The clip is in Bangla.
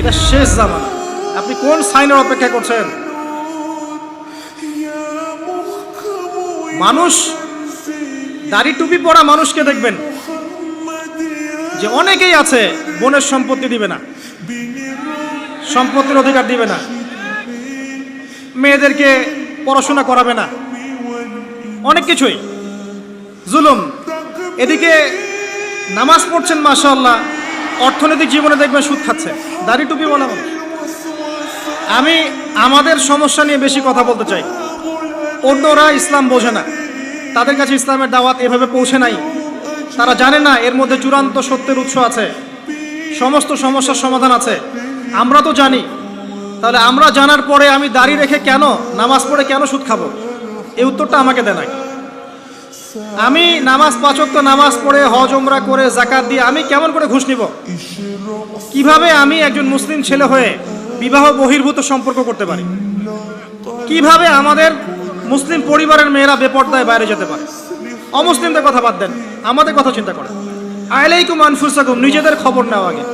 এটা শেষ জামানা। আপনি কোন সাইনের অপেক্ষা করছেন? মানুষ, দাড়ি টুপি পরা মানুষকে দেখবেন যে অনেকেই আছে, বোনের সম্পত্তি দিবে না, সম্পত্তির অধিকার দিবে না, মেয়েদেরকে পড়াশোনা করাবে না, অনেক কিছুই। জুলুম। এদিকে নামাজ পড়ছেন মাশাল্লাহ অর্থনৈতিক জীবনে দেখবেন সুদ খাচ্ছে। দাড়ি টুপি বলা মানুষ। আমি আমাদের সমস্যা নিয়ে বেশি কথা বলতে চাই। অন্যরা ইসলাম বোঝে না। তাদের কাছে ইসলামের দাওয়াত এভাবে পৌঁছে নাই। তারা জানে না এর মধ্যে চূড়ান্ত সত্যের উৎস আছে। সমস্ত সমস্যার সমাধান আছে। আমরা তো জানি। তাহলে আমরা জানার পরে আমি দাড়ি রেখে কেন, নামাজ পড়ে কেন সুদ খাব? এই উত্তরটা আমাকে দেন আগে। আমি নামাজ পাচক নামাজ পড়ে হজ ওমরা করে জাকাত দিয়ে আমি কেমন করে ঘুষ নিব? কীভাবে আমি একজন মুসলিম ছেলে হয়ে বিবাহ বহির্ভূত সম্পর্ক করতে পারি? কীভাবে আমাদের মুসলিম পরিবারের মেয়েরা বেপর্দায় বাইরে যেতে পারে? অমুসলিমদের কথা বাদ দেন, আমাদের কথা চিন্তা করেন। আইলাইকুম আনফুসাকুম, নিজেদের খবর নেওয়া আগে।